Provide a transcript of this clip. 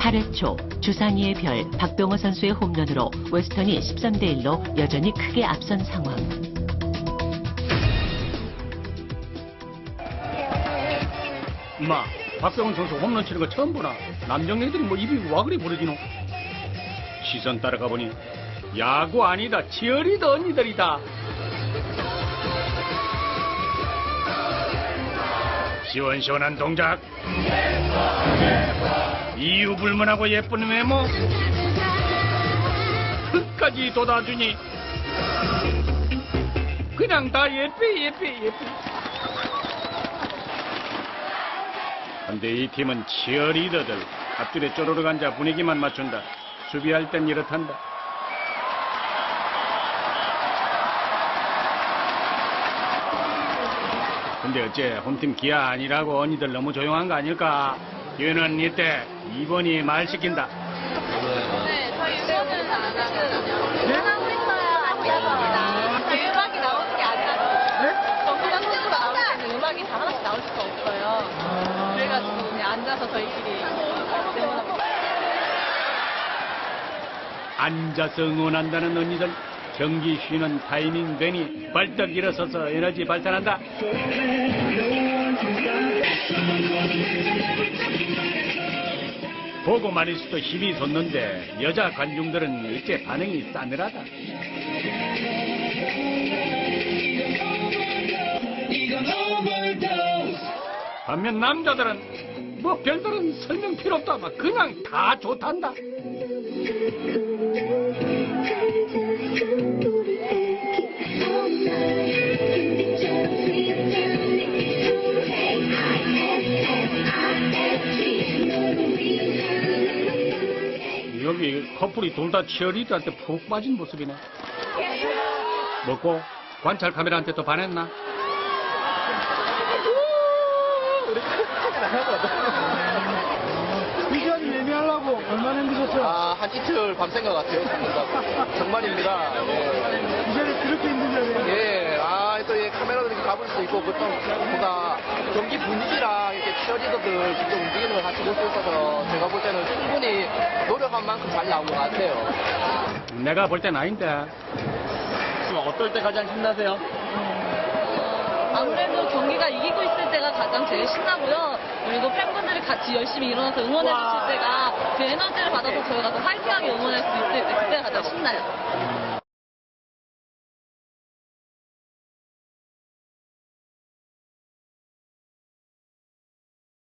8회 초 주산이의 별 박병호 선수의 홈런으로 웨스턴이 13대 1로 여전히 크게 앞선 상황. 엄마, 박병훈 선수 홈런 치는 거 처음 보나? 남정네들이 뭐 입이 와 그리 부러지노? 시선 따라가 보니 야구 아니다, 치어리더 언니들이다. 시원시원한 동작. 이유 불문하고 예쁜 외모. 끝까지 돋아주니 그냥 다 예뻐 예뻐 예뻐. 근데 이 팀은 치어리더들 앞줄에 쪼르륵 앉아 분위기만 맞춘다. 수비할 땐 이렇단다. 근데 어째 홈팀 기아 아니라고 언니들 너무 조용한 거 아닐까? 기회는 이때 2번이 말 시킨다. 네, 저희 음악은 안 하거든요. 안 하고 있어요. 안 하습니다 저희 음악이 나오는 게 아니라서 정규적으로 나올 때는 음악이 다 하나씩 나올 수가 없어요. 그래가지고 그냥 앉아서 저희끼리 응원하고 앉아서 응원한다는 언니들 경기 쉬는 타이밍 되니 벌떡 일어서서 에너지 발산한다. 보고만 있어도 힘이 솟는데 여자 관중들은 일제 반응이 싸늘하다. 반면 남자들은 뭐 별다른 설명 필요 없다. 막 그냥 다 좋단다. 커플이 둘 다 치어리더한테 푹 빠진 모습이네. 먹고 관찰 카메라한테 또 반했나? 미션 예매하려고 얼마나 힘드셨어요? 아, 한 이틀 밤샌 것 같아요. 정말입니다. 예. 미션이 그렇게 힘들잖아요. 예, 아, 또 이 카메라도 이렇게 잡을 수 있고, 보통 뭔가 경기 분위기랑 이렇게 치어리더들 직접 움직이는 걸 같이 볼 수 있어서 제가 볼 때는 충분히 노력한 만큼 잘 나온 것 같아요. 내가 볼 땐 아닌데. 지금 어떨 때 가장 신나세요? 아무래도 경기가 이기고 있을 때가 가장 제일 신나고요. 그리고 팬분들이 같이 열심히 일어나서 응원해 주실 때가 그 에너지를 받아서 저희가 더 화이팅하게 응원할 수 있을 때 그때가 가장 신나요.